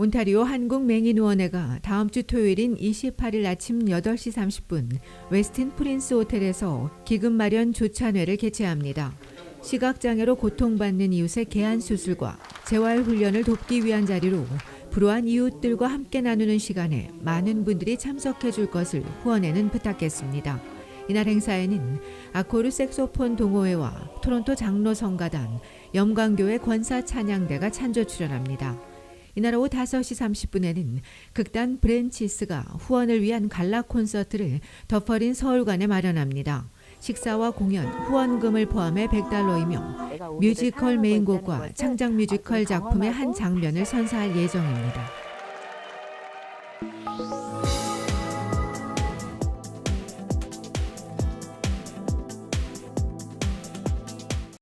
온타리오 한국맹인의원회가 다음 주 토요일인 28일 아침 8시 30분 웨스틴 프린스 호텔에서 기금 마련 조찬회를 개최합니다. 시각장애로 고통받는 이웃의 개안 수술과 재활 훈련을 돕기 위한 자리로 불우한 이웃들과 함께 나누는 시간에 많은 분들이 참석해 줄 것을 후원회는 부탁했습니다. 이날 행사에는 아코르 색소폰 동호회와 토론토 장로 성가단, 염광교회 권사 찬양대가 찬조 출연합니다. 이날 오후 5시 30분에는 극단 브랜치스가 후원을 위한 갈라 콘서트를 덮어린 서울관에 마련합니다. 식사와 공연, 후원금을 포함해 100달러이며 뮤지컬 메인곡과 창작 뮤지컬 작품의 한 장면을 선사할 예정입니다.